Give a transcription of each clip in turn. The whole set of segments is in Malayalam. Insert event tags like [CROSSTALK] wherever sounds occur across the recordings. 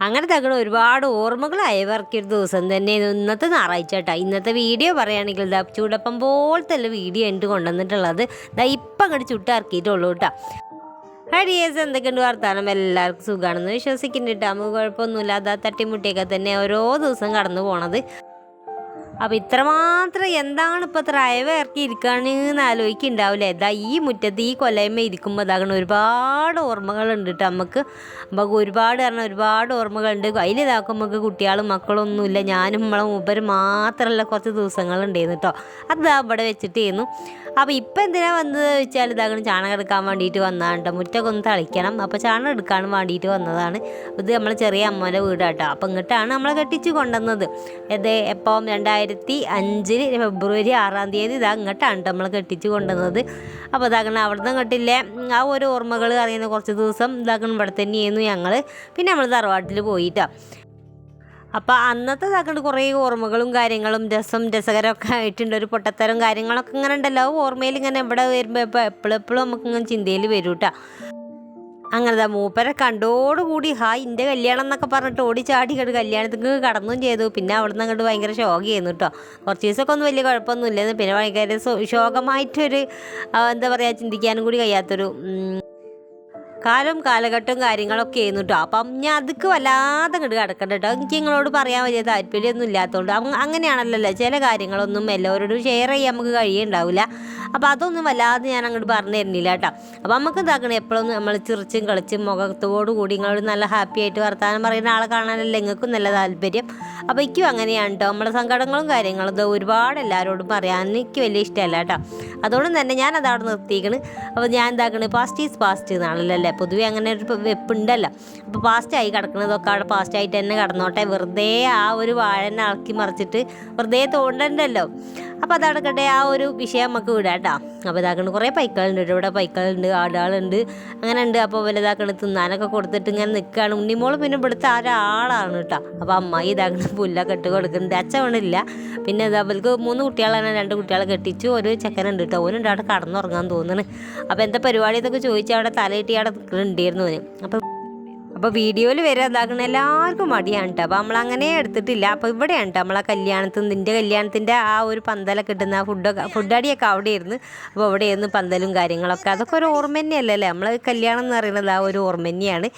അങ്ങനെ തകണ ഒരുപാട് ഓർമ്മകളായി ഇവർക്കൊരു ദിവസം തന്നെ. ഇന്നത്തെ ഞായറാഴ്ച കേട്ടോ. ഇന്നത്തെ വീഡിയോ പറയുകയാണെങ്കിൽ ദാ ചൂടപ്പം പോലത്തെ വീഡിയോ ഉണ്ട് കൊണ്ടുവന്നിട്ടുള്ളത്. ദാ ഇപ്പം അങ്ങോട്ട് ചുട്ടിറക്കിയിട്ടുള്ളൂ കേട്ടോ. ഹരിയേസ് എന്തൊക്കെയുണ്ട് വർത്താനം? എല്ലാവർക്കും സുഖമാണെന്ന് വിശ്വസിക്കുന്നുണ്ട്. അമ്മ കുഴപ്പമൊന്നുമില്ല. അതാ തട്ടിമുട്ടിയൊക്കെ തന്നെ ഓരോ ദിവസം കടന്നു പോണത്. അപ്പം ഇത്രമാത്രം എന്താണ് ഇപ്പം ത്രയവ് ഇറക്കി ഇരിക്കുകയാണെന്ന് ആലോചിക്കുന്നുണ്ടാവില്ലേ? ഇതാ ഈ മുറ്റത്ത് ഈ കൊല്ലയമ്മ ഇരിക്കുമ്പോൾ അതാകണം ഒരുപാട് ഓർമ്മകളുണ്ട് കേട്ടോ നമുക്ക് നമുക്ക് ഒരുപാട് കാരണം ഒരുപാട് ഓർമ്മകളുണ്ട്. അതിൽ ഇതാക്കുമ്പോൾ നമുക്ക് കുട്ടികളും മക്കളൊന്നുമില്ല. ഞാനും നമ്മളെ മൂപ്പര് മാത്രമല്ല കുറച്ച് ദിവസങ്ങളുണ്ടായിരുന്നു കേട്ടോ. അത് ഇവിടെ വെച്ചിട്ട് വെച്ചിട്ടായിരുന്നു അപ്പോൾ ഇപ്പം എന്തിനാ വന്നത് വെച്ചാൽ ഇതാകണം ചാണകം എടുക്കാൻ വേണ്ടിയിട്ട് വന്നതാണ് കേട്ടോ മുറ്റൊക്കെ ഒന്ന് തളിക്കണം. അപ്പോൾ ചാണകം എടുക്കാൻ വേണ്ടിയിട്ട് വന്നതാണ്. ഇത് നമ്മളെ ചെറിയ അമ്മേന്റെ വീടാട്ടോ. അപ്പോൾ ഇങ്ങോട്ടാണ് നമ്മളെ കെട്ടിച്ച് കൊണ്ടുവന്നത്. ഇത് എപ്പം രണ്ടായിരത്തി അഞ്ചിൽ ഫെബ്രുവരി ആറാം തീയതി ഇതാ ഇങ്ങോട്ടാണ് കേട്ടോ നമ്മളെ കെട്ടിച്ച് കൊണ്ടുവന്നത്. അപ്പോൾ ഇതാക്കണം അവിടുന്ന് ഇങ്ങോട്ടില്ലേ ആ ഒരു ഓർമ്മകൾ അറിയുന്ന കുറച്ച് ദിവസം ഇതാക്കണം ഇവിടെ തന്നെയായിരുന്നു ഞങ്ങൾ പിന്നെ നമ്മൾ തറവാട്ടിൽ പോയിട്ടാ. അപ്പോൾ അന്നത്തെ ഇതാക്കണ്ട് കുറേ ഓർമ്മകളും കാര്യങ്ങളും രസം രസകരമൊക്കെ ആയിട്ടുണ്ട്. ഒരു പൊട്ടത്തരം കാര്യങ്ങളൊക്കെ ഇങ്ങനെ ഉണ്ടല്ലോ. ഓർമ്മയിൽ ഇങ്ങനെ എവിടെ വരുമ്പോൾ ഇപ്പോൾ എപ്പോഴെപ്പോഴും എപ്പോഴും നമുക്ക് ഇങ്ങനെ ചിന്തയിൽ വരും കേട്ടോ അങ്ങനെ ദാ മൂപ്പരെ കണ്ടോടുകൂടി ഹായ് ഇന്റെ കല്യാണം എന്നൊക്കെ പറഞ്ഞിട്ട് ഓടി ചാടി കണ്ട് കല്യാണത്തിന് കടന്നും ചെയ്തു. പിന്നെ അവിടുന്ന് അങ്ങോട്ട് ഭയങ്കര ശോകമായിരുന്നു കേട്ടോ കുറച്ച് ദിവസമൊക്കെ ഒന്നും വലിയ കുഴപ്പമൊന്നുമില്ലായിരുന്നു. പിന്നെ ഭയങ്കര ശോകമായിട്ടൊരു എന്താ പറയുക ചിന്തിക്കാനും കൂടി കഴിയാത്തൊരു ഉം, കാലവും കാലഘട്ടവും കാര്യങ്ങളൊക്കെ ആയിരുന്നു കേട്ടോ അപ്പം ഞാൻ അതൊക്കെ വല്ലാതെ അങ്ങോട്ട് കിടക്കണ്ട കേട്ടോ എനിക്ക് നിങ്ങളോട് പറയാൻ വലിയ താല്പര്യമൊന്നും ഇല്ലാത്തതുകൊണ്ട് അങ്ങ- അങ്ങനെയാണല്ലോ ചില കാര്യങ്ങളൊന്നും എല്ലാവരോടും ഷെയർ ചെയ്യാൻ നമുക്ക് കഴിയുണ്ടാവില്ല അപ്പോൾ അതൊന്നും വല്ലാതെ ഞാൻ അങ്ങോട്ട് പറഞ്ഞു തരുന്നില്ല കേട്ടോ. അപ്പോൾ നമുക്ക് ഇതാക്കണം എപ്പോഴും നമ്മൾ ചിറിച്ചും കളിച്ചും മുഖത്തോടു കൂടി നിങ്ങളോട് നല്ല ഹാപ്പി ആയിട്ട് വർത്താനം പറയുന്ന ആളെ കാണാനല്ലേ നിങ്ങൾക്കും നല്ല താല്പര്യം. അപ്പോൾ എനിക്കും അങ്ങനെയാണ് കേട്ടോ നമ്മുടെ സങ്കടങ്ങളും കാര്യങ്ങളും ഇത് ഒരുപാട് എല്ലാവരോടും പറയാൻ എനിക്ക് വലിയ ഇഷ്ടമല്ല കേട്ടോ അതുകൊണ്ട് തന്നെ ഞാൻ അതവിടെ നിർത്തിയിരിക്കണ് അപ്പോൾ ഞാൻ എന്താക്കണേ? പാസ്റ്റ് ഈസ് പാസ്റ്റ് എന്നാണല്ലോ അല്ലേ പൊതുവെ അങ്ങനെ ഒരു വെപ്പുണ്ടല്ലോ. അപ്പോൾ പാസ്റ്റായി കിടക്കുന്നതൊക്കെ അവിടെ പാസ്റ്റായിട്ട് തന്നെ കിടന്നോട്ടെ. വെറുതെ ആ ഒരു വാഴനെ അളക്കി മറിച്ചിട്ട് വെറുതെ തോണ്ടണ്ടല്ലോ. അപ്പോൾ അതടക്കട്ടെ ആ ഒരു വിഷയം നമുക്ക് വിടാം കേട്ടോ. അപ്പോൾ ഇതാക്കണ കുറേ പൈക്കളുണ്ട് ഇവിടെ പൈക്കളുണ്ട് ആടുകളുണ്ട് അങ്ങനെ ഉണ്ട് അപ്പോൾ വലുതാക്കണ തിന്നാനൊക്കെ കൊടുത്തിട്ട് ഇങ്ങനെ നിൽക്കുകയാണ് ഉണ്ണിമോൾ പിന്നെ ഇവിടുത്തെ ഒരാളാണ് കേട്ടോ. അപ്പോൾ അമ്മായി ഇതാക്കണ പുല്ലൊക്കെ ഇട്ട് കൊടുക്കുന്നുണ്ട്. അച്ഛനില്ല പിന്നെ ഇതാ അവർക്ക് മൂന്ന് കുട്ടികളാണ്. രണ്ട് കുട്ടികളെ കെട്ടിച്ചു. ഒരു ചെക്കനുണ്ട് കേട്ടോ. ഓനുണ്ട് അവിടെ കടന്നുറങ്ങാൻ തോന്നുന്നു. അപ്പോൾ എന്താ പരിപാടി എന്നൊക്കെ ചോദിച്ചാൽ അവിടെ തലയിട്ട് അവിടെ നിൽക്കുന്നുണ്ടായിരുന്നു അപ്പോൾ അപ്പോൾ വീഡിയോയിൽ വരെ ഇതാക്കുന്ന എല്ലാവർക്കും മടിയാണ് കേട്ടോ അപ്പോൾ നമ്മൾ അങ്ങനെ എടുത്തിട്ടില്ല. അപ്പോൾ ഇവിടെയാണ് കേട്ടോ നമ്മളെ കല്യാണത്തിന് നിന്റെ കല്യാണത്തിന്റെ ആ ഒരു പന്തലൊക്കെ കിട്ടുന്ന ഫുഡൊക്കെ ഫുഡടിയൊക്കെ അവിടെ ഇരുന്ന് അപ്പോൾ അവിടെ ഇരുന്ന് പന്തലും കാര്യങ്ങളൊക്കെ. അതൊക്കെ ഒരു ഓർമ്മ തന്നെയല്ലേ നമ്മൾ കല്യാണം എന്ന് പറയുന്നത് ആ ഒരു ഓർമ്മ തന്നെയാണ്.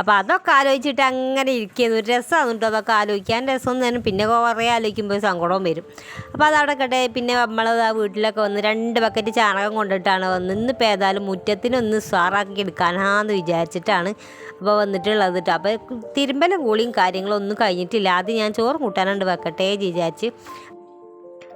അപ്പോൾ അതൊക്കെ ആലോചിച്ചിട്ട് അങ്ങനെ ഇരിക്കുന്നു. ഒരു രസമാണ് കേട്ടോ അതൊക്കെ ആലോചിക്കാൻ. രസം തന്നെ പിന്നെ കുറേ ആലോചിക്കുമ്പോൾ സങ്കടവും വരും. അപ്പോൾ അതവിടെ കട്ടെ പിന്നെ നമ്മൾ ആ വീട്ടിലൊക്കെ വന്ന് രണ്ട് ബക്കറ്റ് ചാണകം കൊണ്ടിട്ടാണ് വന്ന് ഇന്നിപ്പോൾ ഏതായാലും മുറ്റത്തിനൊന്ന് സാറാക്കി എടുക്കാനാന്ന് വിചാരിച്ചിട്ടാണ് അപ്പോൾ വന്നിട്ടുള്ളത് കേട്ടോ. അപ്പോൾ തിരുമ്പലും കൂളിയും കാര്യങ്ങളും ഒന്നും കഴിഞ്ഞിട്ടില്ല. ആദ്യം ഞാൻ ചോറ് കൂട്ടാനുണ്ട് വെക്കട്ടെ വിചാരിച്ച്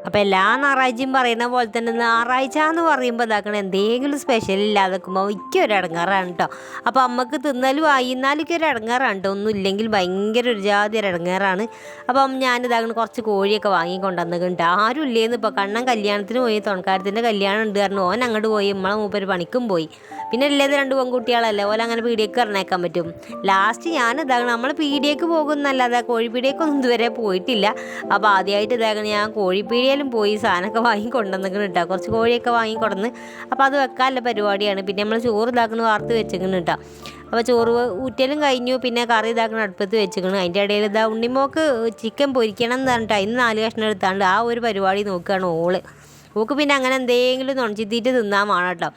അപ്പോൾ എല്ലാ ഞായറാഴ്ചയും പറയുന്ന പോലെ തന്നെ ഞായറാഴ്ച എന്ന് പറയുമ്പോൾ ഇതാക്കണം എന്തെങ്കിലും സ്പെഷ്യൽ ഇല്ലാതെ നിൽക്കുമ്പോൾ ഒരു ഇടങ്ങാറാണ് കേട്ടോ അപ്പോൾ അമ്മയ്ക്ക് തിന്നാലും ആയി എന്നാലും ഒരു ഇടങ്ങാറാണ് കേട്ടോ ഒന്നും ഇല്ലെങ്കിൽ ഭയങ്കര ഒരു ജാതി ഒരു ഇടങ്ങാറാണ്. അപ്പം ഞാൻ ഇതാക്കണം കുറച്ച് കോഴിയൊക്കെ വാങ്ങിക്കൊണ്ടുവന്നിട്ടുണ്ട് ആരും ഇല്ലേന്ന് ഇപ്പോൾ കണ്ണൻ കല്യാണത്തിന് പോയി തുണക്കാരത്തിന്റെ കല്യാണം ഉണ്ട് കാരണം ഓൻ അങ്ങോട്ട് പോയി നമ്മളെ മൂപ്പര് പണിക്കും പോയി. പിന്നെ ഇല്ലേത് രണ്ട് പെൺകുട്ടികളല്ലേ ഓല അങ്ങനെ പീടിയേക്ക് ഇറങ്ങേക്കാൻ പറ്റും. ലാസ്റ്റ് ഞാൻ ഇതാകണം നമ്മൾ പീടിയേക്ക് പോകുന്നല്ലാതെ കോഴിപ്പീടിയേക്കൊന്നും ഇതുവരെ പോയിട്ടില്ല. അപ്പോൾ ആദ്യമായിട്ട് ഇതാകണം ഞാൻ കോഴിപ്പീടിയേലും പോയി സാധനമൊക്കെ വാങ്ങി കൊണ്ടുവന്നെങ്കിലും ഇട്ടാ. കുറച്ച് കോഴിയൊക്കെ വാങ്ങി കൊണ്ടുവന്ന്. അപ്പോൾ അത് വെക്കാനുള്ള പരിപാടിയാണ്. പിന്നെ നമ്മൾ ചോറ് ഇതാക്കുന്ന വാർത്ത് വെച്ചെങ്കിലും ഇട്ടാ. അപ്പോൾ ചോറ് ഊറ്റലും കഴിഞ്ഞു. പിന്നെ കറി ഇതാക്കണ അടുപ്പത്ത് വെച്ചിരിക്കണം അതിന്റെ ഇടയിൽ ഇതാ ഉണ്ണിമോക്ക് ചിക്കൻ പൊരിക്കണം എന്ന് പറഞ്ഞിട്ട് അതിന് നാല് കഷ്ണം എടുത്താണ്ട് ആ ഒരു പരിപാടി നോക്കുകയാണ് ഓൾ. ഓക്ക് പിന്നെ അങ്ങനെ എന്തെങ്കിലും നുണച്ചിത്തീറ്റ് തിന്നാൻ വേണം കേട്ടോ.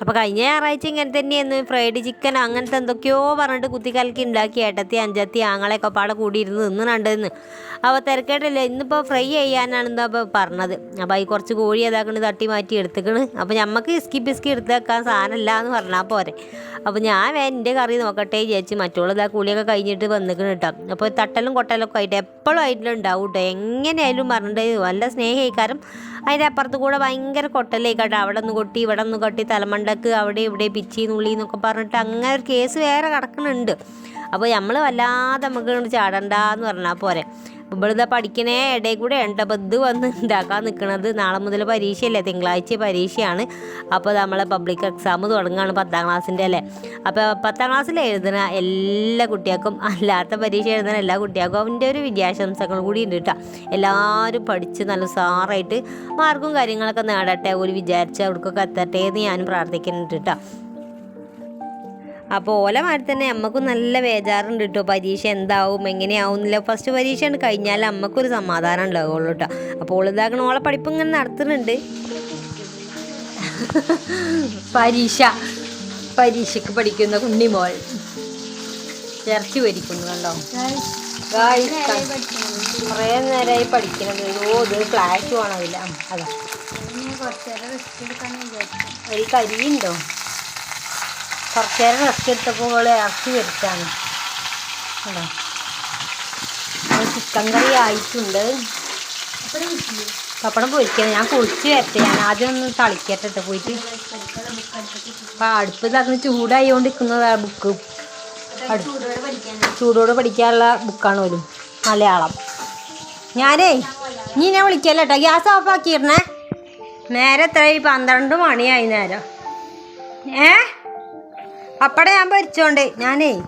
അപ്പോൾ കഴിഞ്ഞ ഞായറാഴ്ച ഇങ്ങനെ തന്നെയായിരുന്നു. ഫ്രൈഡ് ചിക്കൻ അങ്ങനത്തെ എന്തൊക്കെയോ പറഞ്ഞിട്ട് കുത്തിക്കലക്കി ഉണ്ടാക്കി. ഏട്ടത്തി അഞ്ചത്തി ആങ്ങളെയൊക്കെ പാടെ കൂടിയിരുന്ന് തിന്നുന്നുണ്ടെന്ന് അപ്പോൾ തിരക്കേട്ടില്ല ഇന്നിപ്പോൾ ഫ്രൈ ചെയ്യാനാണ് എന്താ പറഞ്ഞത്. അപ്പോൾ ഈ കുറച്ച് കോഴി ഏതാക്കണ് തട്ടി മാറ്റി എടുത്തേക്കണ്. അപ്പോൾ ഞമ്മക്ക് ഇസ്കി ബിസ്കി എടുത്ത് വെക്കാൻ എന്ന് പറഞ്ഞാൽ പോരെ. അപ്പോൾ ഞാൻ വേ എന്റെ കറി നോക്കട്ടെ വിചാരിച്ച് മറ്റുള്ള ഇതാ കൂളിയൊക്കെ കഴിഞ്ഞിട്ട് വന്നിക്കണ് കേട്ടോ അപ്പോൾ തട്ടലും കൊട്ടലൊക്കെ ആയിട്ട് എപ്പോഴും ആയിട്ടുണ്ടാവും കേട്ടോ എങ്ങനെയായാലും പറഞ്ഞിട്ട് നല്ല സ്നേഹിക്കാരും അതിന്റെ അപ്പുറത്ത് കൂടെ ഭയങ്കര കൊട്ടലേക്കാട്ടോ അവിടെ നിന്ന് കൊട്ടി ഇവിടെ നിന്ന് കൊട്ടി തലമണ്ടക്ക് അവിടെ ഇവിടെ പിച്ചി നുള്ളി എന്നൊക്കെ പറഞ്ഞിട്ട് അങ്ങനെ ഒരു കേസ് വേറെ കിടക്കുന്നുണ്ട് അപ്പോൾ നമ്മൾ വല്ലാതെ നമുക്ക് ചാടണ്ടെന്ന് പറഞ്ഞാൽ പോരെ. ഇവളിതാ പഠിക്കണേ ഇടയിൽ കൂടെ ഉണ്ട് വന്ന് ഉണ്ടാക്കാൻ നിൽക്കുന്നത് നാളെ മുതൽ പരീക്ഷയല്ലേ തിങ്കളാഴ്ച പരീക്ഷയാണ്. അപ്പോൾ നമ്മളെ പബ്ലിക് എക്സാം തുടങ്ങുകയാണ് പത്താം ക്ലാസ്സിന്റെ അല്ലേ? അപ്പോൾ പത്താം ക്ലാസ്സിൽ എഴുതുന്ന എല്ലാ കുട്ടികൾക്കും അല്ലാത്ത പരീക്ഷ എഴുതുന്ന എല്ലാ കുട്ടികൾക്കും അവന്റെ ഒരു വിദ്യാശംസകൾ കൂടി ഉണ്ട് കേട്ടോ. എല്ലാവരും പഠിച്ച് നല്ല സാറായിട്ട് മാർക്കും കാര്യങ്ങളൊക്കെ നേടട്ടെ ഒരു വിചാരിച്ച അവർക്കൊക്കെ എത്തട്ടെ എന്ന് ഞാനും പ്രാർത്ഥിക്കുന്നുണ്ട് കേട്ടോ. അപ്പോൾ ഓല മാതിരി തന്നെ അമ്മക്കും നല്ല വേജാറുണ്ട് കേട്ടോ പരീക്ഷ എന്താവും എങ്ങനെയാവും എന്നില്ല ഫസ്റ്റ് പരീക്ഷ ഉണ്ട് കഴിഞ്ഞാൽ അമ്മക്കൊരു സമാധാനം ഉണ്ടാവുള്ളൂ കേട്ടോ അപ്പോൾ ഓളിതാക്കണ ഓളെ പഠിപ്പ് ഇങ്ങനെ നടത്തുന്നുണ്ട്. പരീക്ഷ. പരീക്ഷയ്ക്ക് പഠിക്കുന്ന കുഞ്ഞിമോൾ ഇറച്ചി പഠിക്കുന്നു കണ്ടോ? കുറേ നേരമായി പഠിക്കണത്. ഓ ഇത് ഫ്ലാഷ് വേണമില്ല അതാ. ഒരു കരിയുണ്ടോ? കുറച്ച് നേരം റെസ്റ്റ് എടുത്തപ്പോൾ ഇവിടെ ഇറച്ചി വരുത്താണ് കേട്ടോ ചിക്കൻ കറി ആയിട്ടുണ്ട്. പപ്പടം പൊരിക്കണം. ഞാൻ കുളിച്ച് വരട്ടെ. ഞാൻ ആദ്യം ഒന്ന് തളിക്കട്ടെ കേട്ടോ പോയിട്ട്. അപ്പം അടുപ്പ് തകർന്ന് ചൂടായിക്കൊണ്ട് നിൽക്കുന്നതാണ് ബുക്ക് ചൂടോടെ പഠിക്കാനുള്ള ബുക്കാണ് പോലും മലയാളം. ഞാനേ നീ ഞാൻ വിളിക്കല്ലോ കേട്ടോ ഗ്യാസ് ഓഫ് ആക്കിയിരുന്നേ? നേരെ എത്രയായി? പന്ത്രണ്ട് മണിയായി നേരം. ഏ? അപ്പടെ ഞാൻ ഭരിച്ചോണ്ട് ഞാനേ.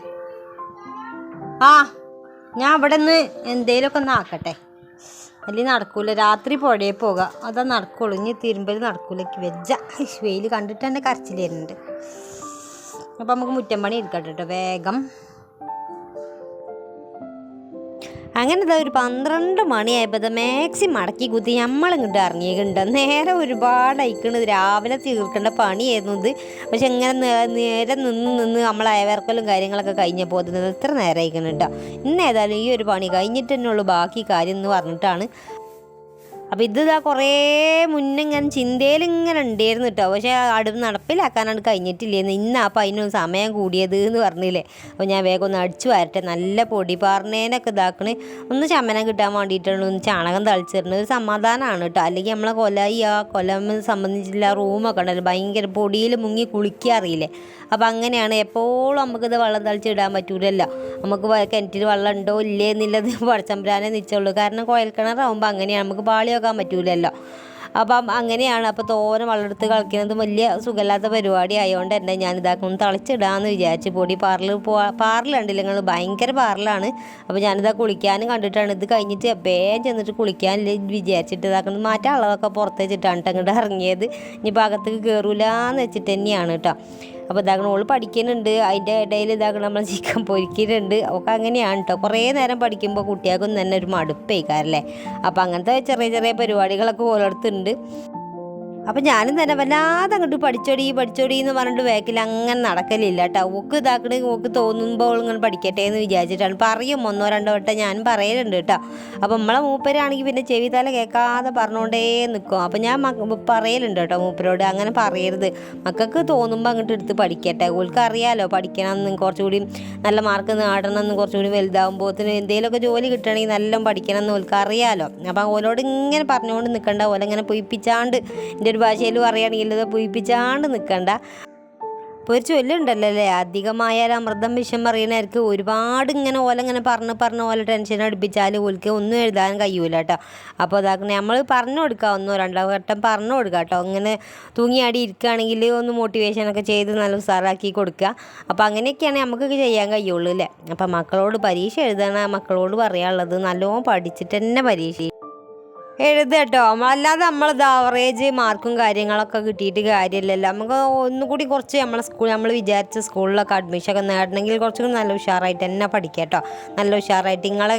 ആ ഞാൻ അവിടെ നിന്ന് എന്തേലൊക്കെ ഒന്ന് ആക്കട്ടെ. അല്ലെങ്കിൽ നടക്കൂല രാത്രി പുഴയിൽ പോകാം. അതാ നടക്കുള്ളൂ. ഇനി തിരുമ്പൽ നടക്കൂല. വെജ വെയിൽ കണ്ടിട്ട് തന്നെ കരച്ചിൽ വരുന്നുണ്ട്. അപ്പം നമുക്ക് മുറ്റം പണി എടുക്കട്ടെ കേട്ടോ. വേഗം. അങ്ങനെ ഇതാ ഒരു പന്ത്രണ്ട് മണിയായപ്പോൾ മാക്സി മടക്കി കുത്തി നമ്മളിങ്ങോട്ട് ഇറങ്ങിയിട്ടുണ്ട് നേരെ ഒരുപാട് അയക്കണത് രാവിലെ തീർക്കേണ്ട പണിയായിരുന്നു ഇത്. പക്ഷെ ഇങ്ങനെ നേരെ നിന്ന് നിന്ന് നമ്മൾ അയവർക്കലും കാര്യങ്ങളൊക്കെ കഴിഞ്ഞപ്പോൾ എത്ര നേരം അയക്കണം കേട്ടോ. ഇന്ന് ഏതായാലും ഈ ഒരു പണി കഴിഞ്ഞിട്ട് തന്നെ ഉള്ളൂ ബാക്കി കാര്യം എന്ന് പറഞ്ഞിട്ടാണ്. അപ്പോൾ ഇത് ഇതാ കുറേ മുന്നേ ഇങ്ങനെ ചിന്തയിൽ ഇങ്ങനെ ഉണ്ടായിരുന്നു കേട്ടോ പക്ഷേ അടുത്ത് നടപ്പിലാക്കാനാണ് കഴിഞ്ഞിട്ടില്ലേന്ന്. ഇന്ന് അപ്പോൾ അതിനൊരു സമയം കൂടിയത് എന്ന് പറഞ്ഞില്ലേ. അപ്പോൾ ഞാൻ വേഗം ഒന്ന് അടിച്ചു വരട്ടെ. നല്ല പൊടി പാറിനേനൊക്കെ ഇതാക്കണ്. ഒന്ന് ശമനം കിട്ടാൻ വേണ്ടിയിട്ടാണ് ഒന്ന് ചാണകം തളിച്ചിരുന്നത്. ഒരു സമാധാനമാണ് കേട്ടോ അല്ലെങ്കിൽ നമ്മളെ കൊല ഈ ആ കൊലം സംബന്ധിച്ചുള്ള റൂമൊക്കെ ഉണ്ടല്ലോ. ഭയങ്കര പൊടിയിൽ മുങ്ങി കുളിക്കുക അറിയില്ലേ. അപ്പോൾ അങ്ങനെയാണ് എപ്പോഴും നമുക്കിത് വെള്ളം തളിച്ചിടാൻ പറ്റൂലല്ലോ. നമുക്ക് കിണറ്റിൽ വെള്ളം ഉണ്ടോ ഇല്ലേ എന്നുള്ളത് [LAUGHS] പടച്ചമ്പരാനെ നിച്ചുള്ളൂ കാരണം കുഴൽ കിണറാകുമ്പോൾ അങ്ങനെയാണ്. നമുക്ക് പാളി വെക്കാൻ പറ്റൂലല്ലോ. അപ്പം അങ്ങനെയാണ് അപ്പോൾ തോനെ വളർത്ത് കളിക്കുന്നത് വലിയ സുഖമില്ലാത്ത പരിപാടി ആയതുകൊണ്ട് തന്നെ ഞാൻ ഇതാക്കൊന്ന് തളിച്ചിടാന്ന് വിചാരിച്ചു. പൊടി പാറിൽ പോ പാറിലുണ്ടല്ലോ നിങ്ങൾ? ഭയങ്കര പാറിലാണ് അപ്പോൾ ഞാനിതാ കുളിക്കാനും കണ്ടിട്ടാണ്. ഇത് കഴിഞ്ഞിട്ട് വേഗം ചെന്നിട്ട് കുളിക്കാനില്ല വിചാരിച്ചിട്ട് ഇതാക്കുന്നത് മാറ്റാനുള്ളതൊക്കെ പുറത്ത് വെച്ചിട്ടാണ് കേട്ടോ അങ്ങോട്ട് ഇറങ്ങിയത്. ഇനിയിപ്പോൾ അകത്തേക്ക് കയറൂലെന്ന് വെച്ചിട്ട് തന്നെയാണ് കേട്ടോ. അപ്പോൾ ഇതാകണം ഓൾ പഠിക്കുന്നുണ്ട്. അതിന്റെ ഇടയിൽ ഇതാകണം നമ്മൾ ചിക്കൻ പൊരിക്കുന്നുണ്ട് ഒക്കെ അങ്ങനെയാണ് കേട്ടോ കുറേ നേരം പഠിക്കുമ്പോൾ കുട്ടികൾക്കും തന്നെ ഒരു മടുപ്പേക്കാരല്ലേ അപ്പോൾ അങ്ങനത്തെ ചെറിയ ചെറിയ പരിപാടികളൊക്കെ ഓരോരുത്തുണ്ട് അപ്പം ഞാനും തന്നെ വല്ലാതെ അങ്ങോട്ട് പഠിച്ചോടി പഠിച്ചോടി എന്ന് പറഞ്ഞിട്ട് വേക്കിൽ അങ്ങനെ നടക്കലില്ല കേട്ടോ ഓക്ക് ഇതാക്കണ ഓക്ക് തോന്നുമ്പോൾ ഇങ്ങനെ പഠിക്കട്ടെ എന്ന് വിചാരിച്ചിട്ടാണ്. പറയും ഒന്നോ രണ്ടോ വട്ടം ഞാൻ പറയലുണ്ട് കേട്ടോ അപ്പം നമ്മളെ മൂപ്പരാണെങ്കിൽ പിന്നെ ചെവി തല കേൾക്കാതെ പറഞ്ഞുകൊണ്ടേ നിൽക്കും അപ്പം ഞാൻ പറയലുണ്ട് കേട്ടോ മൂപ്പരോട്. അങ്ങനെ പറയരുത്. മക്കൾക്ക് തോന്നുമ്പോൾ അങ്ങോട്ട് എടുത്ത് പഠിക്കട്ടെ. ഓൾക്ക് അറിയാലോ പഠിക്കണം കുറച്ചുകൂടി നല്ല മാർക്ക് നേടണം എന്ന് കുറച്ചുകൂടി വലുതാകുമ്പോഴത്തേന് എന്തെങ്കിലുമൊക്കെ ജോലി കിട്ടണമെങ്കിൽ നല്ലോണം പഠിക്കണം എന്ന് ഓൾക്ക് അറിയാലോ അപ്പം ഓലോട് ഇങ്ങനെ പറഞ്ഞുകൊണ്ട് നിൽക്കണ്ട ഓല ഇങ്ങനെ പൊയിപ്പിച്ചാണ്ട് എന്റെ ഒരു ഭാഷയിൽ പറയുകയാണെങ്കിൽ ഇത് പൊയിപ്പിച്ചാണ്ട് നിൽക്കണ്ട ഒരു ചൊല്ലുണ്ടല്ലോ അല്ലേ അധികമായാൽ അമൃതം വിഷം പറയുന്നവർക്ക് ഒരുപാട് ഇങ്ങനെ ഓല ഇങ്ങനെ പറഞ്ഞ് പറഞ്ഞ് ഓല ടെൻഷൻ അടുപ്പിച്ചാൽ ഓൽക്ക് ഒന്നും എഴുതാൻ കഴിയൂല കേട്ടോ അപ്പോൾ അതാക്കണേ നമ്മൾ പറഞ്ഞു കൊടുക്കുക ഒന്നോ രണ്ടോ വട്ടം പറഞ്ഞു കൊടുക്കുക കേട്ടോ. ഇങ്ങനെ തൂങ്ങിയാടി ഇരിക്കുകയാണെങ്കിൽ ഒന്ന് മോട്ടിവേഷനൊക്കെ ചെയ്ത് നല്ല ഉസാറാക്കി കൊടുക്കുക. അപ്പോൾ അങ്ങനെയൊക്കെയാണ് നമുക്കൊക്കെ ചെയ്യാൻ കഴിയുള്ളൂ അല്ലേ? അപ്പോൾ മക്കളോട് പരീക്ഷ എഴുതണ മക്കളോട് പറയാനുള്ളത്. നല്ലോണം പഠിച്ചിട്ട് തന്നെ പരീക്ഷ എഴുതുക കേട്ടോ. അല്ലാതെ നമ്മളത് ആവറേജ് മാർക്കും കാര്യങ്ങളൊക്കെ കിട്ടിയിട്ട് കാര്യമില്ലല്ലോ. നമുക്ക് ഒന്നുകൂടി കുറച്ച് നമ്മളെ സ്കൂൾ നമ്മൾ വിചാരിച്ച സ്കൂളിലൊക്കെ അഡ്മിഷൻ ഒക്കെ നേടണമെങ്കിൽ കുറച്ചുകൂടി നല്ല ഉഷാറായിട്ട് തന്നെ പഠിക്കുക കേട്ടോ. നല്ല ഉഷാറായിട്ട് നിങ്ങളെ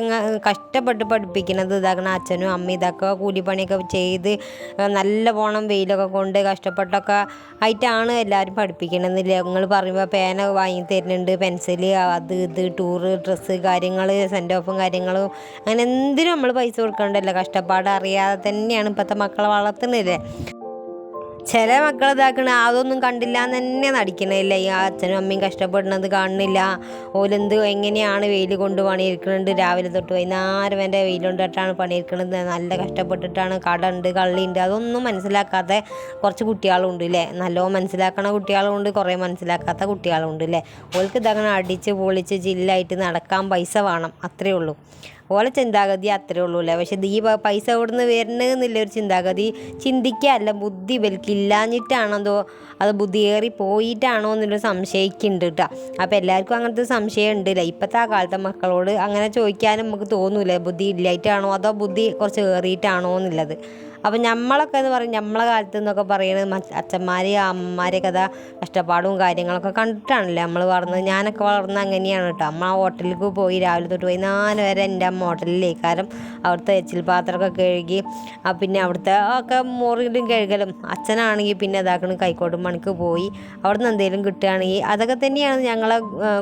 കഷ്ടപ്പെട്ട് പഠിപ്പിക്കുന്നത് ഇതാക്കണ. അച്ഛനും അമ്മയും ഇതൊക്കെ കൂലിപ്പണിയൊക്കെ ചെയ്ത് നല്ല പോണം വെയിലൊക്കെ കൊണ്ട് കഷ്ടപ്പെട്ടൊക്കെ ആയിട്ടാണ് എല്ലാവരും പഠിപ്പിക്കണമെന്നില്ല നിങ്ങൾ പറയുമ്പോൾ പേന വാങ്ങി തരുന്നുണ്ട് പെൻസിൽ അത് ഇത് ടൂറ് ഡ്രസ്സ് കാര്യങ്ങൾ സെൻഡ് ഓഫും കാര്യങ്ങളും. അങ്ങനെ എന്തിനും നമ്മൾ പൈസ കൊടുക്കണ്ടല്ലോ. കഷ്ടപ്പാട് അറിയാതെ തന്നെയാണ് ഇപ്പോഴത്തെ മക്കളെ വളർത്തുന്നില്ലേ ചില മക്കൾ ഇതാക്കണ അതൊന്നും കണ്ടില്ല എന്ന് തന്നെ നടിക്കണില്ല. ഈ അച്ഛനും അമ്മയും കഷ്ടപ്പെടുന്നത് കാണുന്നില്ല. ഓലെന്ത് എങ്ങനെയാണ് വെയിൽ കൊണ്ട് പണിയെടുക്കുന്നുണ്ട് രാവിലെ തൊട്ട് വൈകുന്നേരം വരെ വെയിൽ കൊണ്ടിട്ടാണ് നല്ല കഷ്ടപ്പെട്ടിട്ടാണ് കട ഉണ്ട് കള്ളിയുണ്ട് അതൊന്നും മനസ്സിലാക്കാത്ത കുറച്ച് കുട്ടികളുണ്ട് ഇല്ലേ നല്ലോണം മനസ്സിലാക്കണ കുട്ടികളുണ്ട് കുറേ മനസ്സിലാക്കാത്ത കുട്ടികളുണ്ട് ഇല്ലേ ഓൾക്ക് ഇതാക്കണം അടിച്ച് പൊളിച്ച് ജില്ലായിട്ട് നടക്കാൻ പൈസ വേണം അത്രേ ഉള്ളൂ. ഓലെ ചിന്താഗതി അത്രേ ഉള്ളൂ അല്ലേ? പക്ഷെ ഈ പൈസ എവിടുന്ന് വരുന്നതെന്നില്ല ഒരു ചിന്താഗതി ചിന്തിക്കാല്ല ബുദ്ധി ഇവൽക്കില്ലാഞ്ഞിട്ടാണെന്തോ അത് ബുദ്ധി ഏറി പോയിട്ടാണോ എന്നുള്ളൊരു സംശയിക്കുന്നുണ്ട് കേട്ടോ. അപ്പോൾ എല്ലാവർക്കും അങ്ങനത്തെ സംശയം ഉണ്ടല്ലേ ഇപ്പോഴത്തെ ആ കാലത്തെ മക്കളോട് അങ്ങനെ ചോദിക്കാനും നമുക്ക് തോന്നൂലേ ബുദ്ധി ഇല്ലായിട്ടാണോ അതോ ബുദ്ധി കുറച്ച് ഏറിയിട്ടാണോ എന്നുള്ളത്? അപ്പം നമ്മളൊക്കെ എന്ന് പറയും നമ്മളെ കാലത്ത് എന്നൊക്കെ പറയുന്നത് അച്ഛന്മാർ അമ്മമാരെ കഥ കഷ്ടപ്പാടും കാര്യങ്ങളൊക്കെ കണ്ടിട്ടാണല്ലേ നമ്മൾ വളർന്നത്. ഞാനൊക്കെ വളർന്നത് അങ്ങനെയാണ് കേട്ടോ. അമ്മ ആ ഹോട്ടലിലേക്ക് പോയി രാവിലെ തൊട്ട് വൈകുന്നേരം വരെ എന്റെ അമ്മ കാരണം അവിടുത്തെ എച്ചിൽ പാത്രമൊക്കെ കഴുകി പിന്നെ അവിടുത്തെ ഒക്കെ മുറിയിലും കഴുകലും അച്ഛനാണെങ്കിൽ പിന്നെ ഇതാക്കണം കൈക്കോട്ടും മണിക്ക് പോയി അവിടുന്ന് എന്തെങ്കിലും കിട്ടുകയാണെങ്കിൽ അതൊക്കെ തന്നെയാണ് ഞങ്ങളെ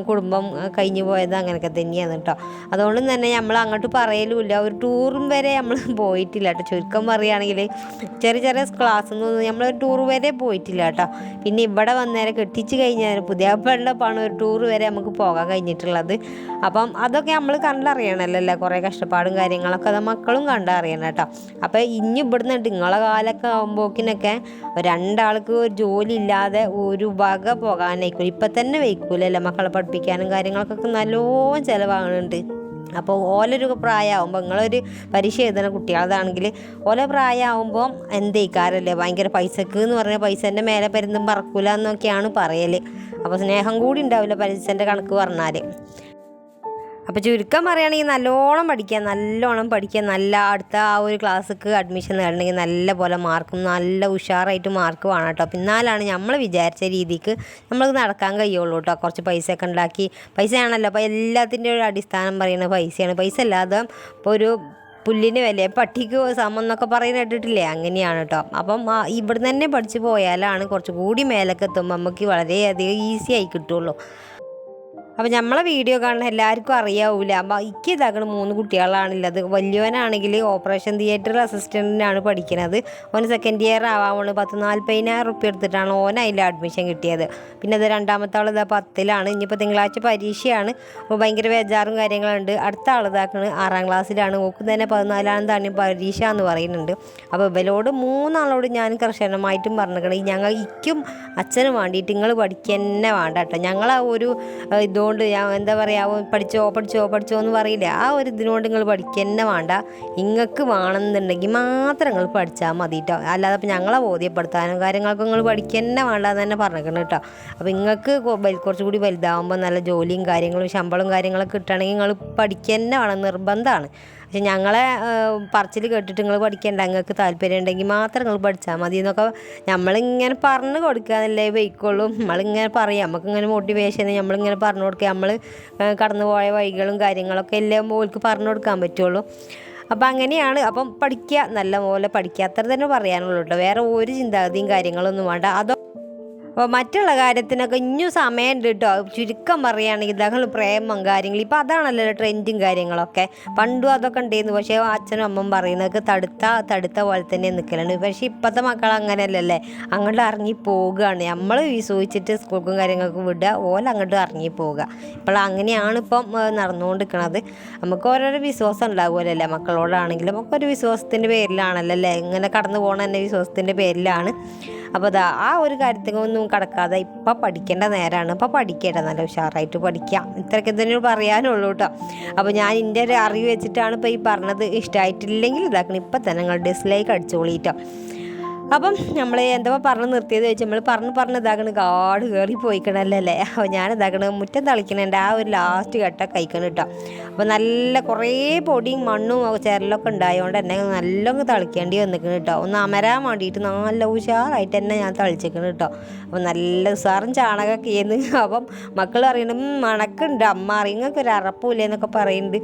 കുടുംബം കഴിഞ്ഞു പോയത് അങ്ങനെയൊക്കെ തന്നെയാണ് കേട്ടോ. അതുകൊണ്ട് തന്നെ നമ്മൾ അങ്ങോട്ട് പറയലുമില്ല. ഒരു ടൂറും വരെ നമ്മൾ പോയിട്ടില്ല കേട്ടോ. ചുരുക്കം പറയുകയാണെങ്കിൽ ചെറിയ ചെറിയ ക്ലാസ്സിൽ നിന്നൊന്നും നമ്മൾ ടൂർ വരെ പോയിട്ടില്ല കേട്ടോ. പിന്നെ ഇവിടെ വന്നേരം കെട്ടിച്ച് കഴിഞ്ഞാൽ പുതിയ പെണ്ണപ്പാണ് ഒരു ടൂർ വരെ നമുക്ക് പോകാൻ കഴിഞ്ഞിട്ടുള്ളത്. അപ്പം അതൊക്കെ നമ്മൾ കണ്ടറിയണമല്ലോ അല്ലേ കുറേ കഷ്ടപ്പാടും കാര്യങ്ങളൊക്കെ അത് മക്കളും കണ്ടറിയണം കേട്ടോ. അപ്പോൾ ഇനി ഇവിടുന്ന് നിങ്ങളെ കാലൊക്കെ ആകുമ്പോക്കിനൊക്കെ രണ്ടാൾക്ക് ഒരു ജോലി ഇല്ലാതെ ഒരു വക പോകാനായിക്കും ഇപ്പം തന്നെ വയ്ക്കൂലല്ലേ മക്കളെ പഠിപ്പിക്കാനും കാര്യങ്ങൾക്കൊക്കെ നല്ലോണം ചിലവാകുന്നുണ്ട് അപ്പോൾ ഓലൊരു പ്രായമാകുമ്പോൾ നിങ്ങളൊരു പരീക്ഷ എഴുതുന്ന കുട്ടികളതാണെങ്കിൽ ഓല പ്രായമാകുമ്പോൾ എന്തേക്കാരല്ലേ ഭയങ്കര പൈസക്ക് എന്ന് പറഞ്ഞാൽ പൈസേന്റെ മേലെ പരുന്തും പറക്കൂല എന്നൊക്കെയാണ് പറയൽ അപ്പോൾ സ്നേഹം കൂടി ഉണ്ടാവില്ല പൈസന്റെ കണക്ക് പറഞ്ഞാൽ അപ്പോൾ ചുരുക്കം പറയുകയാണെങ്കിൽ നല്ലോണം പഠിക്കുക നല്ലോണം പഠിക്കുക നല്ല അടുത്ത ആ ഒരു ക്ലാസ്സിക്ക് അഡ്മിഷൻ നേടണമെങ്കിൽ നല്ല പോലെ മാർക്കും നല്ല ഉഷാറായിട്ട് മാർക്ക് വേണം കേട്ടോ. പിന്നാലാണ് നമ്മൾ വിചാരിച്ച രീതിക്ക് നമ്മൾക്ക് നടക്കാൻ കഴിയുള്ളൂ കേട്ടോ. കുറച്ച് പൈസയൊക്കെ ഉണ്ടാക്കി. പൈസയാണല്ലോ. അപ്പോൾ എല്ലാത്തിന്റെ ഒരു അടിസ്ഥാനം പറയുന്നത് പൈസയാണ്. പൈസ അല്ലാതെ ഇപ്പോൾ ഒരു പുല്ലിന് വില പട്ടിക്ക് സമം എന്നൊക്കെ പറയുന്നത് കേട്ടിട്ടില്ലേ? അങ്ങനെയാണ് കേട്ടോ. അപ്പം ഇവിടെ ഇവിടുന്ന് തന്നെ പഠിച്ചു പോയാലാണ് കുറച്ചുകൂടി മേലൊക്കെ എത്തുമ്പോൾ നമുക്ക് വളരെയധികം ഈസി ആയി കിട്ടുള്ളൂ. അപ്പം നമ്മളെ വീഡിയോ കാണുന്ന എല്ലാവർക്കും അറിയാവൂല. അപ്പം ഇക്ക് ഇതാക്കണ മൂന്ന് കുട്ടികളാണുള്ളത്. വലിയവനാണെങ്കിൽ ഓപ്പറേഷൻ തിയേറ്റർ അസിസ്റ്റന്റിനാണ് പഠിക്കുന്നത് ഓന് സെക്കൻഡ് ഇയർ ആവാണ് പത്ത് നാൽപ്പതിനായിരം റുപ്യ എടുത്തിട്ടാണ് ഓൻ അതിൽ അഡ്മിഷൻ കിട്ടിയത്. പിന്നെ അത് രണ്ടാമത്തെ ആൾ ഇതാ പത്തിലാണ്. ഇനിയിപ്പോൾ തിങ്കളാഴ്ച പരീക്ഷയാണ്. അപ്പോൾ ഭയങ്കര ബേജാറും കാര്യങ്ങളുണ്ട്. അടുത്ത ആൾ ഇതാക്കണ് ആറാം ക്ലാസ്സിലാണ്. ഓക്ക് തന്നെ പതിനാലാം തന്നെ പരീക്ഷ എന്ന് പറയുന്നുണ്ട്. അപ്പോൾ ഇവരോട് മൂന്നാളോട് ഞാൻ കർശനമായിട്ടും പറഞ്ഞിരിക്കണം. ഞങ്ങൾ ഇക്കും അച്ഛനും വേണ്ടിയിട്ട് നിങ്ങൾ പഠിക്കുക തന്നെ വേണ്ട കേട്ടോ. ഞങ്ങൾ ആ ഒരു ഏഹ്, ഇതുകൊണ്ട് ഞാൻ എന്താ പറയുക പഠിച്ചോ പഠിച്ചോ പഠിച്ചോ എന്ന് പറയില്ല. ആ ഒരു ഇതിനോണ്ട് നിങ്ങൾ പഠിക്കുക തന്നെ വേണ്ട. നിങ്ങൾക്ക് വേണമെന്നുണ്ടെങ്കിൽ മാത്രം നിങ്ങൾ പഠിച്ചാൽ മതി കേട്ടോ അല്ലാതെ ഇപ്പം ഞങ്ങളെ ബോധ്യപ്പെടുത്താനും കാര്യങ്ങൾക്കും നിങ്ങൾ പഠിക്കുക തന്നെ വേണ്ട എന്ന് തന്നെ പറഞ്ഞിരിക്കണം കേട്ടോ അപ്പോൾ നിങ്ങൾക്ക് കുറച്ചുകൂടി വലുതാവുമ്പോൾ നല്ല ജോലിയും കാര്യങ്ങളും ശമ്പളവും കാര്യങ്ങളൊക്കെ കിട്ടുകയാണെങ്കിൽ നിങ്ങൾ പഠിക്കുക തന്നെ വേണം നിർബന്ധമാണ്. പക്ഷെ ഞങ്ങളെ പറച്ചിൽ കേട്ടിട്ട് നിങ്ങൾ പഠിക്കേണ്ട നിങ്ങൾക്ക് താല്പര്യം ഉണ്ടെങ്കിൽ മാത്രം നിങ്ങൾ പഠിച്ചാൽ മതി എന്നൊക്കെ നമ്മളിങ്ങനെ പറഞ്ഞു കൊടുക്കുക എന്നല്ലേ വയ്ക്കുള്ളൂ നമ്മളിങ്ങനെ പറയാം നമുക്കിങ്ങനെ മോട്ടിവേഷൻ നമ്മളിങ്ങനെ പറഞ്ഞു കൊടുക്കുക നമ്മൾ കടന്നു പോയ വഴികളും കാര്യങ്ങളൊക്കെ എല്ലാം ഓൾക്ക് പറഞ്ഞു കൊടുക്കാൻ പറ്റുള്ളൂ. അപ്പം അങ്ങനെയാണ്. അപ്പം പഠിക്കുക നല്ല പോലെ പഠിക്കുക അത്ര തന്നെ പറയാനുള്ളൂ കേട്ടോ. വേറെ ഒരു ചിന്താഗതിയും കാര്യങ്ങളൊന്നും വേണ്ട. അതോ അപ്പോൾ മറ്റുള്ള കാര്യത്തിനൊക്കെ ഇനിയും സമയമുണ്ട് കേട്ടോ ചുരുക്കം പറയുകയാണെങ്കിൽ ഇതങ്ങൾ പ്രേമം കാര്യങ്ങൾ. ഇപ്പോൾ അതാണല്ലോ ട്രെൻഡും കാര്യങ്ങളൊക്കെ. പണ്ടും അതൊക്കെ ഉണ്ടായിരുന്നു പക്ഷേ അച്ഛനും അമ്മയും പറയുന്നതൊക്കെ തടുത്ത തടുത്ത പോലെ തന്നെ നിൽക്കലുണ്ട് പക്ഷേ ഇപ്പോഴത്തെ മക്കൾ അങ്ങനെയല്ലല്ലേ? അങ്ങോട്ട് ഇറങ്ങി പോവുകയാണ് നമ്മൾ വിശ്വസിച്ചിട്ട് സ്കൂൾക്കും കാര്യങ്ങൾക്കും വിടുക ഓല അങ്ങോട്ട് ഇറങ്ങി പോവുക ഇപ്പോൾ അങ്ങനെയാണ് ഇപ്പം നടന്നുകൊണ്ടിരിക്കുന്നത് നമുക്ക് ഓരോരോ വിശ്വാസം ഉണ്ടാകുമല്ലോ മക്കളോടാണെങ്കിലും. ഒക്കെ ഒരു വിശ്വാസത്തിന്റെ പേരിലാണല്ലോ അല്ലേ? ഇങ്ങനെ കടന്നു പോകണ തന്നെ വിശ്വാസത്തിന്റെ പേരിലാണ്. അപ്പോൾ അതാ ആ ഒരു കാര്യത്തിനൊന്നും കടക്കാതെ ഇപ്പം പഠിക്കേണ്ട നേരമാണ് ഇപ്പം പഠിക്കേണ്ട നല്ല ഉഷാറായിട്ട് പഠിക്കാം ഇത്രയൊക്കെ തന്നെ പറയാനുള്ളൂ കേട്ടോ അപ്പോൾ ഞാൻ എന്റെ ഒരു അറിവ് വെച്ചിട്ടാണ് ഇപ്പോൾ ഈ പറഞ്ഞത്. ഇഷ്ടമായിട്ടില്ലെങ്കിൽ ഇതാക്കണം. ഇപ്പം തന്നെ നിങ്ങൾ ഡിസ്ലൈക്ക് അടിച്ചോളിട്ടോ അപ്പം നമ്മൾ എന്തോ പറഞ്ഞു നിർത്തിയത് വെച്ച് നമ്മൾ പറഞ്ഞു പറഞ്ഞ് ഇതാകണ് കാട് കയറി പോയിക്കണല്ലേ അപ്പോൾ ഞാൻ ഇതാകണ് മുറ്റം തളിക്കണേന്റെ ആ ഒരു ലാസ്റ്റ് ഘട്ട കഴിക്കണം കേട്ടോ അപ്പോൾ നല്ല കുറേ പൊടിയും മണ്ണും ചേരലൊക്കെ ഉണ്ടായതുകൊണ്ട് തന്നെ നല്ലോണം തളിക്കേണ്ടി വന്നിക്കണം കേട്ടോ ഒന്ന് അമരാൻ വേണ്ടിയിട്ട് നല്ല ഉഷാറായിട്ട് തന്നെ ഞാൻ തളിച്ചേക്കണം കേട്ടോ അപ്പോൾ നല്ല ഉസാറും ചാണകമൊക്കെ ചെയ്യുന്നു അപ്പം മക്കൾ പറയുന്നത് "ഉം, മണക്കുണ്ട് അമ്മ അറിയങ്ങൾക്ക് ഒരു അറപ്പില്ല എന്നൊക്കെ പറയുന്നുണ്ട്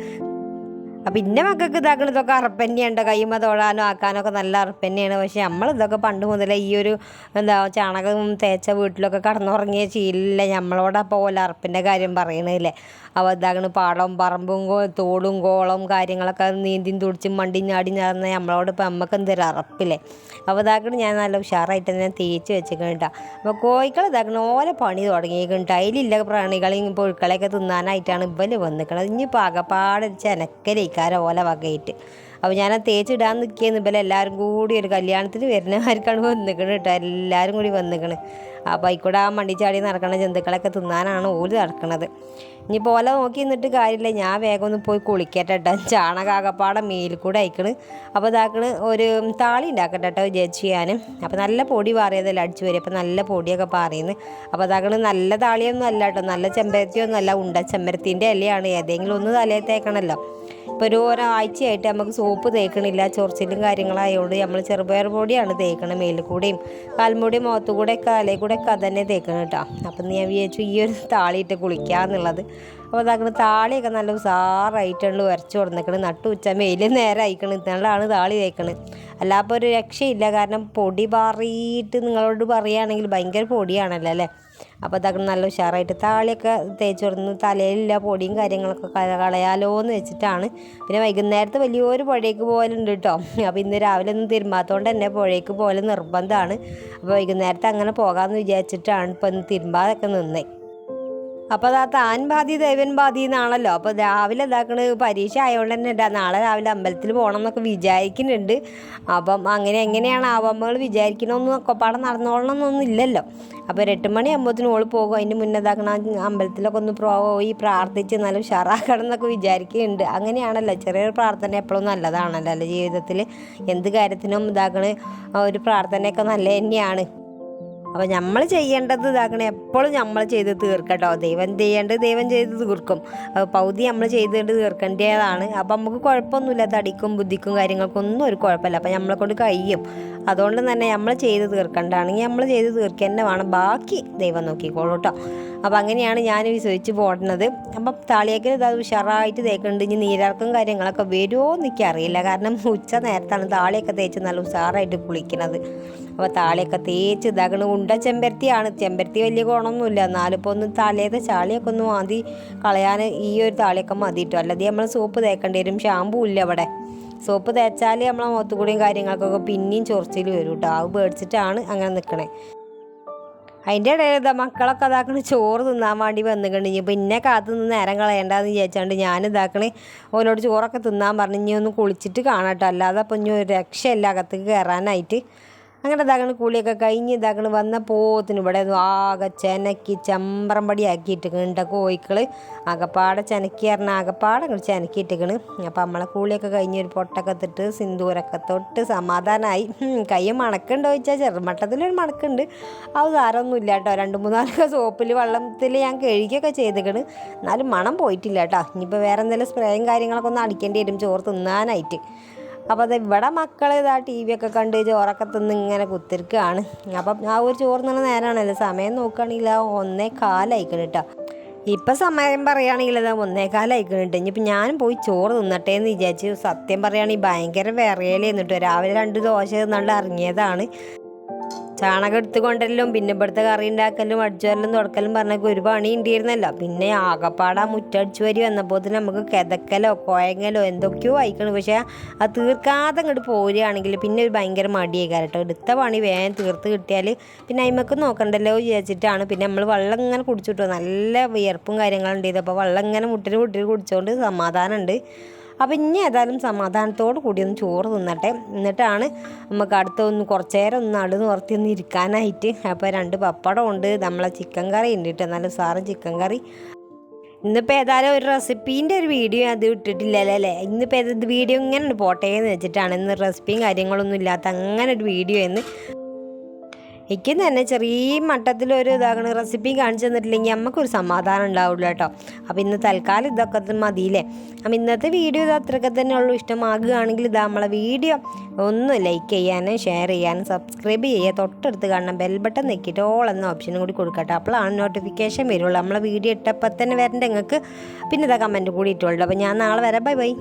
അപ്പം പിന്നെ മക്കൾക്ക് ഇതാക്കണതൊക്കെ അറപ്പന്നെയുണ്ട് കൈമ തൊഴാനോ ആക്കാനോ ഒക്കെ നല്ല അറപ്പന്നെയാണ്. പക്ഷെ നമ്മളിതൊക്കെ പണ്ട് മുതലേ ഈ ഒരു എന്താ ചാണകം തേച്ച വീട്ടിലൊക്കെ കടന്നുറങ്ങിയ ശീലില്ല? നമ്മളോട് അപ്പോൾ ഓല അറപ്പിന്റെ കാര്യം പറയണില്ലേ? അപ്പോൾ പാടം പറമ്പും തോടും കോളം കാര്യങ്ങളൊക്കെ നീന്തിയും തുടിച്ച് മണ്ടി ചാടി നടന്ന നമ്മളോട് ഇപ്പം നമുക്ക് എന്തൊരു അറപ്പില്ലേ? അപ്പോൾ ഞാൻ നല്ല ഉഷാറായിട്ട് തന്നെ തേച്ച് വെച്ചിട്ടുണ്ട് അപ്പോൾ കോഴികൾ ഇതാക്കണ ഓല പണി തുടങ്ങിയിട്ടുണ്ട് അതിലില്ല പ്രാണികളെയും പുഴുക്കളെയൊക്കെ തിന്നാനായിട്ടാണ് ഇവൽ വന്നിക്കണത് ഇനി പകപ്പാട് ചെനക്കലേക്കാരം ഓല വകയിട്ട്. അപ്പോൾ ഞാൻ തേച്ചിടാൻ നിൽക്കിയെന്ന് ഇപ്പം എല്ലാവരും കൂടി ഒരു കല്യാണത്തിന് വരുന്നവർക്കാണ് വന്നിക്കണ് കേട്ടോ. എല്ലാവരും കൂടി വന്നിക്കണ് അപ്പോൾ ആയിക്കൂടെ ആ മണ്ടി ചാടി നടക്കണ ജന്തുക്കളൊക്കെ തിന്നാനാണ് ഓൽ നടക്കണത്. ഇനി ഓല നോക്കി നിന്നിട്ട് കാര്യമില്ല. ഞാൻ വേഗം ഒന്ന് പോയി കുളിക്കട്ടെ കേട്ടോ ചാണകാകപ്പാടെ മേലിൽ കൂടെ അയക്കണ് അപ്പോൾ ഇതാക്കണ് ഒരു താളി ഉണ്ടാക്കട്ടെ കേട്ടോ വിചാരിച്ച് ഞാൻ. അപ്പോൾ നല്ല പൊടി പാറിയതല്ല അടിച്ചു വരും. അപ്പോൾ നല്ല പൊടിയൊക്കെ പാറിയെന്ന് അപ്പോൾ അതാക്കണ് നല്ല താളിയൊന്നും അല്ല കേട്ടോ നല്ല ചെമ്പരത്തിയൊന്നും അല്ല. ഉണ്ട ചെമ്പരത്തിന്റെ ഇലയാണ്. ഏതെങ്കിലും ഒന്ന് തലയിൽ തേക്കണമല്ലോ ഇപ്പോൾ ഒരു ഒരാഴ്ചയായിട്ട് നമുക്ക് സോപ്പ് തേക്കണില്ല. ചൊറിച്ചിലും കാര്യങ്ങളായതുകൊണ്ട് നമ്മൾ ചെറുപയർ പൊടിയാണ് തേക്കണത് മേലിൽ കൂടെയും. കാൽമുടി മുഖത്തു കൂടെ കൂടെ ഒക്കെ തന്നെ തേക്കണം കേട്ടോ അപ്പം ഞാൻ വിചാരിച്ചു ഈ ഒരു താളിയിട്ട് കുളിക്കാന്നുള്ളത്. അപ്പോൾ അതാക്കണ താളിയൊക്കെ നല്ല ഉസാറായിട്ടുണ്ട് ഉരച്ചു കൊടുന്നേക്കണ്. നട്ടു ഉച്ച മേൽ നേരെ അയക്കണം ഇന്നാളാണ് താളി തേക്കണത് അല്ലാപ്പോൾ ഒരു രക്ഷയില്ല. കാരണം പൊടി പാറിയിട്ട് നിങ്ങളോട് പറയുകയാണെങ്കിൽ ഭയങ്കര പൊടിയാണല്ലോ അല്ലേ? അപ്പോൾ അതൊക്കെ നല്ല ഉഷാറായിട്ട് താളിയൊക്കെ തേച്ച് കൊടുന്ന് തലയിലില്ല പൊടിയും കാര്യങ്ങളൊക്കെ കള- കളയാലോ എന്ന് വെച്ചിട്ടാണ്. പിന്നെ വൈകുന്നേരത്തെ വലിയൊരു പുഴയ്ക്ക് പോലുണ്ട് കേട്ടോ. അപ്പോൾ ഇന്ന് രാവിലെ ഒന്നും തിരുമ്പാത്തതുകൊണ്ട് തന്നെ പുഴയ്ക്ക് പോലെ നിർബന്ധമാണ് അപ്പോൾ വൈകുന്നേരത്തെ അങ്ങനെ പോകാമെന്ന് വിചാരിച്ചിട്ടാണ് ഇപ്പം തിരുമ്പാതൊക്കെ നിന്നേ. അപ്പോൾ അതാ താൻ ബാധി ദേവൻ ബാധി എന്നാണല്ലോ അപ്പോൾ രാവിലെ ഇതാക്കണ് പരീക്ഷ ആയതുകൊണ്ട് തന്നെ ഇതാ നാളെ രാവിലെ അമ്പലത്തിൽ പോകണം എന്നൊക്കെ വിചാരിക്കുന്നുണ്ട്. അപ്പം അങ്ങനെ എങ്ങനെയാണ് ആവാമ്മകൾ വിചാരിക്കണമെന്നും ഒക്കെപ്പാടെ നടന്നോളണം എന്നൊന്നും ഇല്ലല്ലോ അപ്പോൾ എട്ട് മണി ആകുമ്പോഴത്തേനും ഓൾ പോകും. അതിന് മുന്നേ ഇതാക്കണം അമ്പലത്തിലൊക്കെ ഒന്ന് പോയി പ്രാർത്ഥിച്ച് നല്ല ഉഷാറാക്കണം എന്നൊക്കെ വിചാരിക്കുന്നുണ്ട്. അങ്ങനെയാണല്ലോ ചെറിയൊരു പ്രാർത്ഥന എപ്പോഴും നല്ലതാണല്ലോ. അല്ലെ ജീവിതത്തിൽ എന്ത് കാര്യത്തിനും ഇതാക്കണ ഒരു പ്രാർത്ഥനയൊക്കെ നല്ല തന്നെയാണ്. അപ്പോൾ നമ്മൾ ചെയ്യേണ്ടത് ഇതാക്കണേ. എപ്പോഴും നമ്മൾ ചെയ്ത് തീർക്കട്ടോ ദൈവം ചെയ്യേണ്ടത് ദൈവം ചെയ്ത് തീർക്കും. പൗതി നമ്മൾ ചെയ്തിട്ട് തീർക്കേണ്ടതാണ്. അപ്പം നമുക്ക് കുഴപ്പമൊന്നുമില്ല. തടിക്കും ബുദ്ധിക്കും കാര്യങ്ങൾക്കൊന്നും ഒരു കുഴപ്പമില്ല. അപ്പം നമ്മളെ കൊണ്ട് കഴിയും. അതുകൊണ്ട് തന്നെ നമ്മൾ ചെയ്ത് തീർക്കേണ്ടതാണെങ്കിൽ നമ്മൾ ചെയ്ത് തീർക്കുക തന്നെ വേണം. ബാക്കി ദൈവം നോക്കിക്കോളൂ കേട്ടോ അപ്പോൾ അങ്ങനെയാണ് ഞാൻ വിശ്വസിച്ച് പോടുന്നത് അപ്പം താളിയേക്കൽ ഇത് ഉഷാറായിട്ട് തേക്കുന്നുണ്ട് ഇനി നീരാർക്കും കാര്യങ്ങളൊക്കെ വരുമോ എന്നൊക്കെ അറിയില്ല കാരണം ഉച്ച നേരത്താണ് താളിയൊക്കെ തേച്ച് നല്ല ഉഷാറായിട്ട് കുളിക്കുന്നത് അപ്പോൾ താളിയൊക്കെ തേച്ച് ഇതാക്കണ ഉണ്ട ചെമ്പരത്തിയാണ്. ചെമ്പരത്തി വലിയ ഗുണമൊന്നുമില്ല. എന്നാലും ഇപ്പോൾ ഒന്ന് തലേത്തെ ചാളിയൊക്കെ ഒന്ന് മാതി കളയാൻ ഈ ഒരു താളിയൊക്കെ മതി കേട്ടോ അല്ലാതെ നമ്മൾ സോപ്പ് തേക്കേണ്ടി വരും. ഷാമ്പൂ ഇല്ല അവിടെ സോപ്പ് തേച്ചാൽ നമ്മളെ മുഖത്തുകൂടിയും കാര്യങ്ങൾക്കൊക്കെ പിന്നെയും ചൊറിച്ചിൽ വരും കേട്ടോ അത് പേടിച്ചിട്ടാണ് അങ്ങനെ നിൽക്കണേ അതിന്റെ ഇടയിൽ ഇതാ മക്കളൊക്കെ ഇതാക്കണ ചോറ് തിന്നാൻ വേണ്ടി വന്നിട്ടുണ്ട്. ഇനി പിന്നെ കാത്തു നിന്ന് നേരം കളയണ്ടെന്ന് വിചാരിച്ചാണ്ട് ഞാൻ ഇതാക്കണേ. ഓനോട് ചോറൊക്കെ തിന്നാൻ പറഞ്ഞ് ഇനി ഒന്ന് കുളിച്ചിട്ട് കാണാട്ടോ അല്ലാതെ അപ്പം ഇനി ഒരു രക്ഷയല്ല. അകത്തേക്ക് കയറാനായിട്ട് അങ്ങനെ ഇതാക്കണ കുളിയൊക്കെ കഴിഞ്ഞ് ഇതാക്കണ വന്ന പോത്തിന് ഇവിടെ ആകെ ചെനക്കി ചമ്പറമ്പടി കണ്ട കോയിക്കൾ ആകപ്പാടെ ചെനക്കി പറഞ്ഞാൽ ആകപ്പാടെ അങ്ങോട്ട് ചെനക്കിയിട്ടിക്കണ്. അപ്പം നമ്മളെ കൂളിയൊക്കെ കഴിഞ്ഞ് ഒരു പൊട്ടൊക്കെ ഇട്ടിട്ട് സിന്ദൂരൊക്കെ തൊട്ട് സമാധാനമായി കൈ മണക്കുണ്ടോ ചോദിച്ചാൽ ചെറുമട്ടത്തിലൊരു മണക്കുണ്ട്. അത് സാരമൊന്നും ഇല്ല കേട്ടോ. രണ്ട് മൂന്നാലൊക്കെ സോപ്പിൽ വെള്ളത്തിൽ ഞാൻ കഴുകിയൊക്കെ ചെയ്തിക്കണ്. എന്നാലും മണം പോയിട്ടില്ല കേട്ടോ. ഇനിയിപ്പോൾ വേറെ എന്തെങ്കിലും സ്പ്രേയും കാര്യങ്ങളൊക്കെ ഒന്ന് അടിക്കേണ്ടി വരും. ചോറ് തിന്നാനായിട്ട്. അപ്പോൾ അത് ഇവിടെ മക്കൾ ഇതാ ടി വി ഒക്കെ കണ്ട് ചോറൊക്കെ തിന്ന് ഇങ്ങനെ കുത്തിരിക്കുകയാണ് അപ്പം ആ ഒരു ചോറ് നല്ല നേരമാണല്ലോ സമയം നോക്കുകയാണെങ്കിൽ ആ ഒന്നേ കാലായിക്കണം കേട്ടോ ഇപ്പം സമയം പറയുകയാണെങ്കിൽ അത് ഒന്നേ കാലയക്കണം ഇനിയിപ്പോൾ ഞാനും പോയി ചോറ് തിന്നട്ടെ എന്ന് വിചാരിച്ചു സത്യം പറയുകയാണെങ്കിൽ ഭയങ്കര വിറയലേന്നിട്ട് രാവിലെ രണ്ട് ദോശ തിന്നാണ്ട് ഇറങ്ങിയതാണ്. ചാണകം എടുത്തു കൊണ്ടല്ലും പിന്നെ ഇവിടുത്തെ കറി ഉണ്ടാക്കലും അടിച്ചുവരലും തുടക്കലും പറഞ്ഞൊക്കെ ഒരു പണി ഉണ്ടായിരുന്നല്ലോ. പിന്നെ ആകപ്പാടാ മുറ്റടിച്ചു വരി വന്നപ്പോൾ നമുക്ക് കിതക്കലോ കോയങ്ങലോ എന്തൊക്കെയോ വായിക്കണം പക്ഷേ അത് തീർക്കാതെ അങ്ങോട്ട് പോരുകയാണെങ്കിൽ പിന്നെ ഒരു ഭയങ്കര മടിയായി കേട്ടോ. എടുത്ത പണി വേഗം തീർത്ത് കിട്ടിയാൽ പിന്നെ അയിമക്ക് നോക്കണ്ടല്ലോ വിചാരിച്ചിട്ടാണ്. പിന്നെ നമ്മൾ വെള്ളം ഇങ്ങനെ കുടിച്ചിട്ടു നല്ല വിയർപ്പും കാര്യങ്ങളുണ്ട് ഇതപ്പോൾ വെള്ളം ഇങ്ങനെ മുട്ടിന് മുട്ടിന് കുടിച്ചുകൊണ്ട് സമാധാനമുണ്ട് അപ്പം ഇനി ഏതായാലും സമാധാനത്തോട് കൂടി ഒന്ന് ചോറ് തിന്നട്ടെ. എന്നിട്ടാണ് നമുക്ക് അടുത്ത ഒന്ന് കുറച്ച് നേരം ഒന്ന് നടു നിർത്തി ഒന്ന് ഇരിക്കാനായിട്ട്. അപ്പോൾ രണ്ട് പപ്പടം ഉണ്ട്. നമ്മളെ ചിക്കൻ കറി ഉണ്ട് കേട്ടോ. നല്ല സാറ് ചിക്കൻ കറി ഇന്നിപ്പോൾ ഏതായാലും ഒരു റെസിപ്പീന്റെ ഒരു വീഡിയോ അത് ഇട്ടിട്ടില്ലല്ലോ അല്ലേ ഇന്നിപ്പോൾ ഏത് വീഡിയോ ഇങ്ങനെ പോട്ടെ എന്ന് വെച്ചിട്ടാണ് ഇന്ന് റെസിപ്പിയും കാര്യങ്ങളൊന്നും ഇല്ലാത്ത അങ്ങനെ ഒരു വീഡിയോ എന്ന് എനിക്ക് തന്നെ ചെറിയ മട്ടത്തിലൊരു ഇതാകണ റെസിപ്പി കാണിച്ചു തന്നിട്ടില്ലെങ്കിൽ നമുക്കൊരു സമാധാനം ഉണ്ടാവുള്ളൂ കേട്ടോ. അപ്പോൾ ഇന്ന് തൽക്കാലം ഇതൊക്കെ മതിയില്ലേ? അപ്പം ഇന്നത്തെ വീഡിയോ ഇത് അത്രയൊക്കെ തന്നെ ഉള്ളൂ. ഇഷ്ടമാകുകയാണെങ്കിൽ ഇതാ നമ്മളെ വീഡിയോ ഒന്ന് ലൈക്ക് ചെയ്യാനും ഷെയർ ചെയ്യാനും സബ്സ്ക്രൈബ് ചെയ്യുക. തൊട്ടടുത്ത് കാണണം ബെൽ ബട്ടൺ നെക്കിയിട്ട് ഓൾ എന്ന ഓപ്ഷനും കൂടി കൊടുക്കട്ടെ അപ്പോഴാണ് നോട്ടിഫിക്കേഷൻ വരുള്ളൂ. നമ്മളെ വീഡിയോ ഇട്ടപ്പോൾ തന്നെ വരേണ്ട നിങ്ങൾക്ക് പിന്നെ ഇതാ കമന്റ് കൂടി ഇട്ടുള്ളൂ അപ്പോൾ ഞാൻ നാളെ വരാം. Bye bye